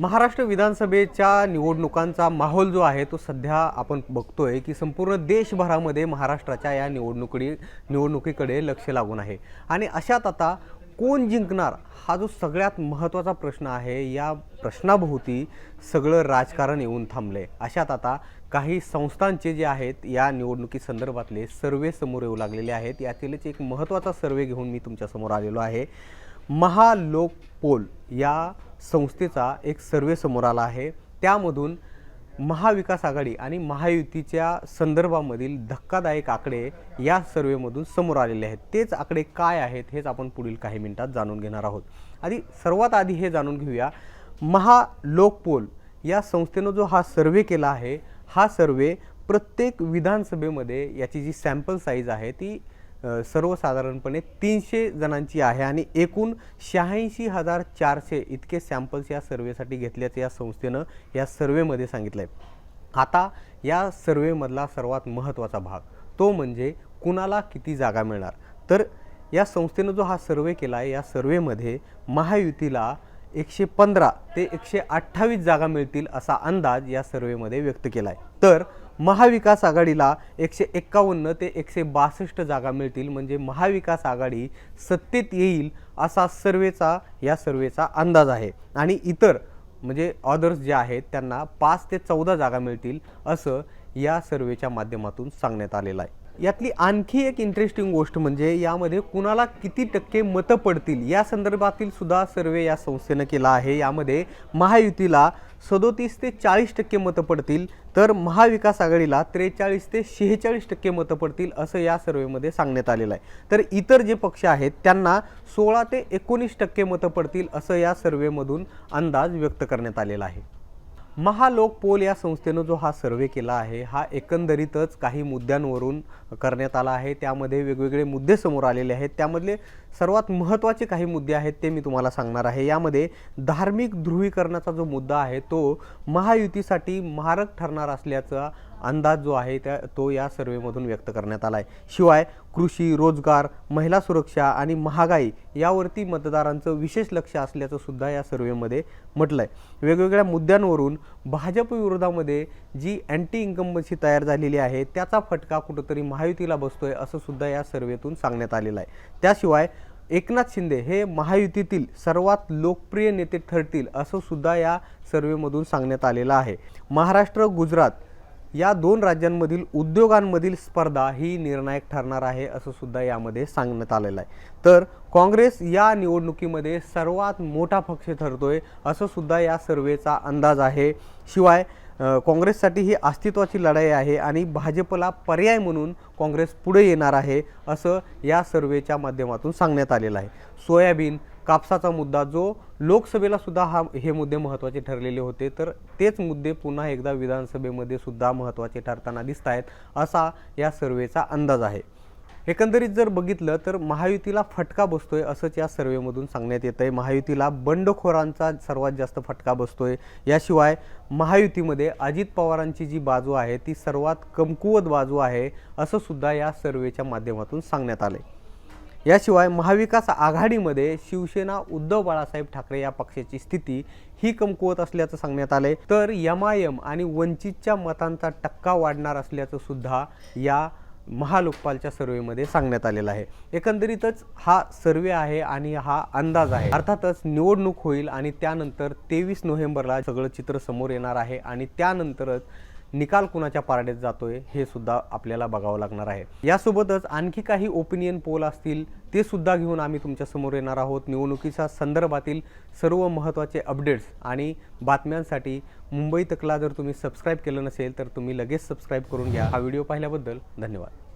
महाराष्ट्र विधानसभेच्या निवडणुकांचा माहोल जो आहे तो सध्या आपण बघतोय की संपूर्ण देशभरामध्ये महाराष्ट्राच्या या निवडणुकडी निवडणुकीकडे लक्ष लागून आहे. आणि अशात आता कोण जिंकणार हा जो सगळ्यात महत्त्वाचा प्रश्न आहे या प्रश्नाभोवती सगळं राजकारण येऊन थांबले अशात आता काही संस्थांचे जे आहेत या निवडणुकीसंदर्भातले सर्वे समोर येऊ लागलेले आहेत. यातीलच एक महत्त्वाचा सर्वे घेऊन मी तुमच्यासमोर आलेलो आहे. महालोकपोल या संस्थेचा एक सर्वे समोर आला आहे. त्यामधून महाविकास आघाडी आणि महायुतीच्या संदर्भामधील धक्कादायक आकडे या सर्वेमधून समोर आलेले आहेत. तेच आकडे काय आहेत हेच आपण पुढील काही मिनिटात जाणून घेणार आहोत. आधी सर्वात आधी हे जाणून घेऊया. महालोकपोल या संस्थेनं जो हा सर्वे केला आहे हा सर्वे प्रत्येक विधानसभेमध्ये याची जी सॅम्पल साईज आहे ती सर्वसाधारणपणे तीनशे जणांची आहे आणि एकूण शहाऐंशी हजार चारशे इतके सॅम्पल्स या सर्वेसाठी घेतल्याचं या संस्थेनं या सर्वेमध्ये सांगितलं आहे आता या सर्वेमधला सर्वात महत्त्वाचा भाग तो म्हणजे कुणाला किती जागा मिळणार? तर या संस्थेनं जो हा सर्वे केला आहे या सर्वेमध्ये महायुतीला एकशे पंधरा ते एकशे अठ्ठावीस जागा मिळतील असा अंदाज या सर्वेमध्ये व्यक्त केला आहे तर महाविकास आघाडीला एकशे एक्कावन्न ते एकशे बासष्ट जागा मिळतील. म्हणजे महाविकास आघाडी सत्तेत येईल असा सर्वेचा या सर्वेचा अंदाज आहे. आणि इतर म्हणजे ऑदर्स जे आहेत त्यांना पाच ते चौदा जागा मिळतील असं या सर्वेच्या माध्यमातून सांगण्यात आलेलं आहे. यातली आणखी एक इंटरेस्टिंग गोष्ट म्हणजे यामध्ये कुणाला किती टक्के मतं पडतील? या संदर्भातील सुद्धा सर्वे या संस्थेनं केला आहे. यामध्ये महायुतीला सदोतीस ते चाळीस टक्के मतं पडतील तर महाविकास आघाडीला त्रेचाळीस ते शेहेचाळीस टक्के मतं पडतील असं या सर्वेमध्ये सांगण्यात आलेलं आहे. तर इतर जे पक्ष आहेत त्यांना सोळा ते एकोणीस टक्के मतं पडतील असं या सर्वेमधून अंदाज व्यक्त करण्यात आलेला आहे. महालोक पोल या संस्थेनं जो हा सर्वे केला आहे हा एकंदरीतच काही मुद्द्यांवरून करण्यात आला आहे. त्यामध्ये वेगवेगळे मुद्दे समोर आलेले आहेत. त्यामधले सर्वात महत्त्वाचे काही मुद्दे आहेत ते मी तुम्हाला सांगणार आहे. यामध्ये धार्मिक ध्रुवीकरणाचा जो मुद्दा आहे तो महायुतीसाठी मारक ठरणार असल्याचा अंदाज जो आहे त्या तो या सर्वेमधून व्यक्त करण्यात आला आहे शिवाय कृषी रोजगार महिला सुरक्षा आणि महागाई यावरती मतदारांचं विशेष लक्ष असल्याचं सुद्धा या सर्वेमध्ये म्हटलं आहे वेगवेगळ्या मुद्द्यांवरून भाजप विरोधामध्ये जी अँटी इन्कम्बन्सी तयार झालेली आहे त्याचा फटका कुठंतरी महायुतीला बसतोय असं सुद्धा या सर्वेतून सांगण्यात आलेलं आहे. त्याशिवाय एकनाथ शिंदे हे महायुतीतील सर्वात लोकप्रिय नेते ठरतील असं सुद्धा या सर्वेमधून सांगण्यात आलेलं आहे. महाराष्ट्र गुजरात या दोन राज्यांमधील उद्योगांमधील स्पर्धा ही निर्णायक ठरणार आहे असं सुद्धा यामध्ये सांगण्यात आलेलं आहे. तर काँग्रेस या निवडणुकीमध्ये सर्वात मोठा पक्ष ठरतोय असं सुद्धा या सर्वेचा अंदाज आहे. शिवाय काँग्रेससाठी ही अस्तित्वाची लढाई आहे आणि भाजपला पर्याय म्हणून काँग्रेस पुढे येणार आहे असं या सर्वेच्या माध्यमातून सांगण्यात आलेलं आहे. सोयाबीन कापसाचा मुद्दा जो लोकसभेला सुद्धा हा हे मुद्दे महत्त्वाचे ठरलेले होते तर तेच मुद्दे पुन्हा एकदा विधानसभेमध्ये सुद्धा महत्त्वाचे ठरताना दिसत आहेत असा या सर्वेचा अंदाज आहे. एकंदरीत जर बघितलं तर महायुतीला फटका बसतोय असंच या सर्वेमधून सांगण्यात येत आहे महायुतीला बंडखोरांचा सर्वात जास्त फटका बसतोय. याशिवाय महायुतीमध्ये अजित पवारांची जी बाजू आहे ती सर्वात कमकुवत बाजू आहे असं सुद्धा या सर्वेच्या माध्यमातून सांगण्यात आलं याशिवाय महाविकास आघाडीमध्ये शिवसेना उद्धव बाळासाहेब ठाकरे या पक्षाची स्थिती ही कमकुवत असल्याचं सांगण्यात आले तर यमायम आय एम आणि वंचितच्या मतांचा टक्का वाढणार असल्याचं सुद्धा या महालोकपालच्या सर्वेमध्ये सांगण्यात आलेला आहे. एकंदरीतच हा सर्वे आहे आणि हा अंदाज आहे. अर्थातच निवडणूक होईल आणि त्यानंतर तेवीस नोव्हेंबरला सगळं चित्र समोर येणार आहे आणि त्यानंतरच निकाल कुणाच्या पारड्यात जातोय हे सुद्धा आपल्याला बघावं लागणार आहे. यासोबतच आणखी काही ओपिनियन पोल असतील ते सुद्धा घेऊन आम्ही तुमच्यासमोर येणार आहोत. निवडणुकीच्या संदर्भातील सर्व महत्त्वाचे अपडेट्स आणि बातम्यांसाठी मुंबई तकला जर तुम्ही सबस्क्राईब केलं नसेल तर तुम्ही लगेच सबस्क्राईब करून घ्या. हा व्हिडिओ पाहिल्याबद्दल धन्यवाद.